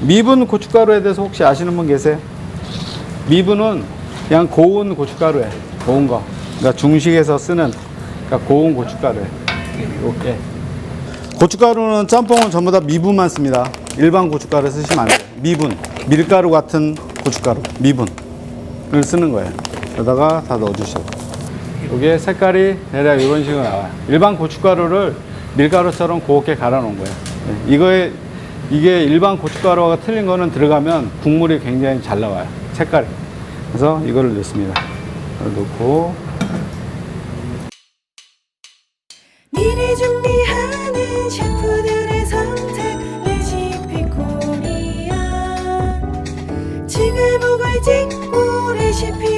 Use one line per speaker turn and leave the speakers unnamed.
미분 고춧가루에 대해서 혹시 아시는 분 계세요? 미분은 그냥 고운 고춧가루에 고운 거. 그러니까 중식에서 쓰는 그러니까 고운 고춧가루에. 이렇게. 고춧가루는 짬뽕은 전부 다 미분만 씁니다. 일반 고춧가루 쓰시면 안 돼요. 미분. 밀가루 같은 고춧가루. 미분을 쓰는 거예요. 여기다가 다 넣어주시고. 이게 색깔이 대략 이런 식으로 나와요. 일반 고춧가루를 밀가루처럼 곱게 갈아 놓은 거예요. 네, 이거에 이게 일반 고춧가루가 틀린 거는 들어가면 국물이 굉장히 잘 나와요. 색깔이. 그래서 이거를 넣습니다. 이걸 넣고
코리아 칭얼목을 찍고 레시피